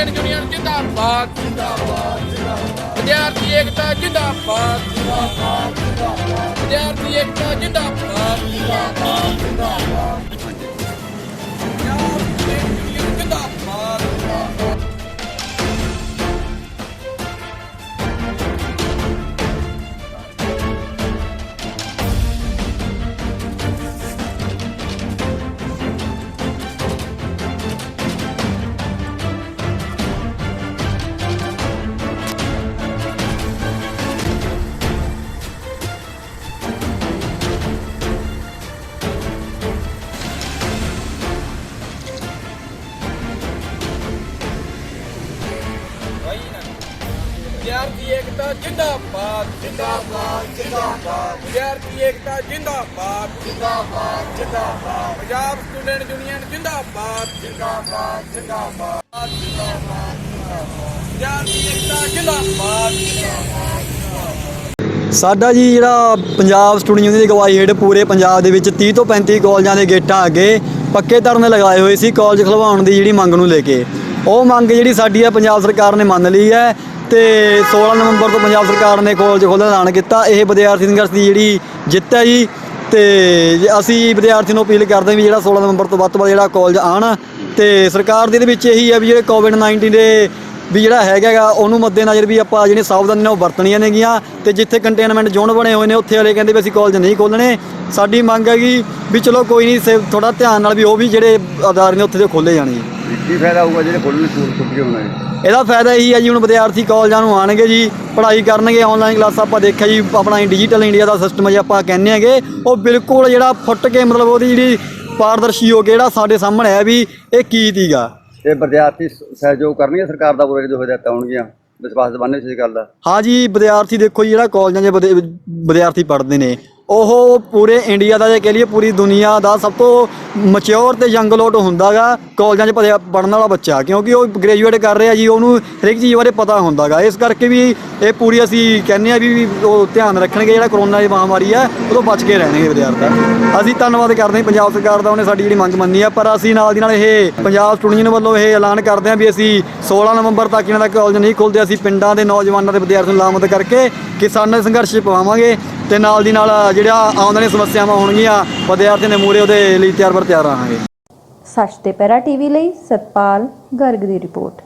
Student union ਜਿੰਦਾਬਾਦ ਜਿੰਦਾਬਾਦ ਵਿਦਿਆਰਥੀ ਏਕਤਾ ਜਿੰਦਾਬਾਦ ਜਿੰਦਾਬਾਦ ਵਿਦਿਆਰਥੀ ਏਕਤਾ ਜਿੰਦਾਬਾਦ ਜਿੰਦਾਬਾਦ ਜਿੰਦਾਬਾਦ ਜਿੰਦਾਬਾਦ। ਵਿਦਿਆਰਥੀ ਏਕਤਾ ਜਿੰਦਾਬਾਦ ਜਿੰਦਾਬਾਦ ਜਿੰਦਾਬਾਦ। ਵਿਦਿਆਰਥੀ ਏਕਤਾ ਜਿੰਦਾਬਾਦ ਜਿੰਦਾਬਾਦ ਜਿੰਦਾਬਾਦ। ਪੰਜਾਬ ਸਟੂਡੈਂਟ ਯੂਨੀਅਨ ਜਿੰਦਾਬਾਦ ਜਿੰਦਾਬਾਦ ਜਿੰਦਾਬਾਦ। ਵਿਦਿਆਰਥੀ ਏਕਤਾ ਜਿੰਦਾਬਾਦ ਸਾਡਾ ਜੀ ਜਿਹੜਾ ਪੰਜਾਬ ਸਟੂਡੈਂਟ ਯੂਨੀਅਨ ਦੀ ਅਗਵਾਈ ਹੇਠ ਪੂਰੇ ਪੰਜਾਬ ਦੇ ਵਿੱਚ 30 ਤੋਂ 35 ਕਾਲਜਾਂ ਦੇ ਗੇਟਾਂ ਅੱਗੇ ਪੱਕੇ ਧਰਨੇ ਲਗਾਏ ਹੋਏ ਸੀ ਕਾਲਜ ਖਲਵਾਉਣ ਦੀ ਜਿਹੜੀ ਮੰਗ ਨੂੰ ਲੈ ਕੇ। ਉਹ ਮੰਗ ਜਿਹੜੀ ਸਾਡੀ ਹੈ, ਪੰਜਾਬ ਸਰਕਾਰ ਨੇ ਮੰਨ ਲਈ ਹੈ ਤੇ 16 ਨਵੰਬਰ ਤੋਂ ਪੰਜਾਬ ਸਰਕਾਰ ਨੇ ਕਾਲਜ ਖੋਲ੍ਹਣ ਦਾ ਐਲਾਨ ਕੀਤਾ। ਇਹ ਵਿਦਿਆਰਥੀ ਸੰਘਰਸ਼ ਦੀ ਜਿਹੜੀ ਜਿੱਤ ਹੈ ਜੀ, ਤੇ ਅਸੀਂ ਵਿਦਿਆਰਥੀ ਨੂੰ ਅਪੀਲ ਕਰਦੇ ਹਾਂ ਵੀ ਜਿਹੜਾ 16 ਨਵੰਬਰ ਤੋਂ ਵੱਧ ਤੋਂ ਵੱਧ ਜਿਹੜਾ ਕਾਲਜ ਆਣ ਤੇ ਸਰਕਾਰ ਦੇ ਇਹਦੇ ਵਿੱਚ ਇਹੀ ਹੈ ਵੀ ਜਿਹੜੇ ਕੋਵਿਡ 19 ਦੇ ਵੀ ਜਿਹੜਾ ਹੈਗਾ ਗਾ, ਉਹਨੂੰ ਮੱਦੇਨਜ਼ਰ ਵੀ ਆਪਾਂ ਜਿਹੜੀਆਂ ਸਾਵਧਾਨੀਆਂ ਨਾਲ ਉਹ ਵਰਤਣੀਆਂ ਨੇਗੀਆਂ ਤੇ ਜਿੱਥੇ ਕੰਟੇਨਮੈਂਟ ਜ਼ੋਨ ਬਣੇ ਹੋਏ ਨੇ, ਉੱਥੇ ਵਾਲੇ ਕਹਿੰਦੇ ਵੀ ਅਸੀਂ ਕਾਲਜ ਨਹੀਂ ਖੋਲਣੇ ਸਾਡੀ ਮੰਗ ਹੈਗੀ ਵੀ ਚਲੋ ਕੋਈ ਨਹੀਂ ਥੋੜਾ ਧਿਆਨ ਨਾਲ ਵੀ ਉਹ ਵੀ ਜਿਹੜੇ ਅਦਾਰੇ ਨੇ ਉੱਥੇ ਦੇ ਖੋਲੇ ਜਾਣੇ ਕੀ ਫਾਇਦਾ ਹੋਊਗਾ ਜਿਹੜੇ ਖੁੱਲ੍ਹਣ ਸਕੂਲ ਛੁੱਟੀਆਂ ਹੋਣਾ ਹੈ ਇਹਦਾ ਫਾਇਦਾ ਇਹੀ ਹੈ ਜੀ ਹੁਣ ਵਿਦਿਆਰਥੀ ਕਾਲਜਾਂ ਨੂੰ ਆਣਗੇ ਜੀ ਪੜ੍ਹਾਈ ਕਰਨਗੇ ਆਨਲਾਈਨ ਕਲਾਸਾਂ ਆਪਾਂ ਦੇਖਿਆ ਜੀ ਆਪਣਾ ਡਿਜੀਟਲ ਇੰਡੀਆ ਦਾ ਸਿਸਟਮ ਜੇ ਆਪਾਂ ਕਹਿੰਦੇ ਹੈਗੇ ਉਹ ਬਿਲਕੁਲ ਜਿਹੜਾ ਫੁੱਟ ਕੇ ਮਤਲਬ ਉਹਦੀ ਜਿਹੜੀ ਪਾਰਦਰਸ਼ੀ ਹੋ ਕੇ ਜਿਹੜਾ ਸਾਡੇ ਸਾਹਮਣੇ ਹੈ ਵੀ ਇਹ ਕੀ ਤੀਗਾ। ਇਹ ਵਿਦਿਆਰਥੀ ਸ- ਸਹਿਯੋਗ ਕਰਨਗੇ ਸਰਕਾਰ ਦਾ ਪੂਰੇ ਜੋ ਹਦਾਇਤਾਂ ਹੋਣਗੀਆਂ ਵਿਸ਼ਵਾਸ ਦਵਾਨੇ ਇਸ ਗੱਲ ਦਾ। ਹਾਂ ਜੀ ਵਿਦਿਆਰਥੀ ਦੇਖੋ ਜੀ ਜਿਹੜਾ ਕਾਲਜਾਂ 'ਚ ਵਿਦਿ- ਵਿਦਿਆਰਥੀ ਪੜ੍ਹਦੇ ਨੇ ਉਹ ਪੂਰੇ ਇੰਡੀਆ ਦਾ ਜੇ ਕਹਿ ਲਈਏ ਪੂਰੀ ਦੁਨੀਆ ਦਾ ਸਭ ਤੋਂ ਮੈਚੁਰ ਤੇ ਯੰਗ ਲੋਟ ਹੁੰਦਾਗਾ, ਕਾਲਜਾਂ 'ਚ ਪੜ੍ਹਿਆ- ਪੜ੍ਹਨ ਵਾਲਾ ਬੱਚਾ, ਕਿਉਂਕਿ ਉਹ ਗ੍ਰੈਜੂਏਟ ਕਰ ਰਿਹਾ ਜੀ, ਉਹਨੂੰ ਹਰੇਕ ਚੀਜ਼ ਬਾਰੇ ਪਤਾ ਹੁੰਦਾਗਾ। ਇਸ ਕਰਕੇ ਵੀ ਇਹ ਪੂਰੀ ਅਸੀਂ ਕਹਿੰਦੇ ਆ ਵੀ ਵੀ ਉਹ ਧਿਆਨ ਰੱਖਣਗੇ, ਜਿਹੜਾ ਕਰੋਨਾ ਦੀ ਮਹਾਮਾਰੀ ਹੈ ਉਹ ਤੋਂ ਬਚ ਕੇ ਰਹਿਣਗੇ ਵਿਦਿਆਰਥੀ। ਅਸੀਂ ਧੰਨਵਾਦ ਕਰਦੇ ਹਾਂ ਪੰਜਾਬ ਸਰਕਾਰ ਦਾ, ਉਹਨੇ ਸਾਡੀ ਜਿਹੜੀ ਮੰਗ ਮੰਨੀ ਆ, ਪਰ ਅਸੀਂ ਨਾਲ ਦੀ ਨਾਲ ਇਹ ਪੰਜਾਬ ਸਟੂਡੈਂਟ ਯੂਨੀਅਨ ਵੱਲੋਂ ਇਹ ਐਲਾਨ ਕਰਦੇ ਹਾਂ ਵੀ ਅਸੀਂ 16 ਨਵੰਬਰ ਤੱਕ ਇਹਨਾਂ ਦਾ ਕਾਲਜ ਨਹੀਂ ਖੋਲਦੇ, ਅਸੀਂ ਪਿੰਡਾਂ ਦੇ ਨੌਜਵਾਨਾਂ ਦੇ ਵਿਦਿਆਰਥੀਆਂ ਨੂੰ ਲਾਮਤ ਕਰਕੇ ਕਿਸਾਨਾਂ ਦੇ ਸੰਘਰਸ਼ 'ਚ ਪਵਾਵਾਂਗੇ ਤੇ ਨਾਲ ਦੀ ਨਾਲ ਜਿਹੜਾ ਆਉਣ ਵਾਲੀਆਂ ਸਮੱਸਿਆਵਾਂ ਹੋਣਗੀਆਂ, ਵਿਦਿਆਰਥੀਆਂ ਦੇ ਮੂਹਰੇ ਉਹਦੇ ਲਈ ਤਿਆਰ ਬਰ ਤਿਆਰ ਰਹਾਂਗੇ। ਸੱਚ ਤੇ ਪੈਰਾ ਟੀਵੀ ਲਈ ਸਤਪਾਲ ਗਰਗ ਦੀ ਰਿਪੋਰਟ।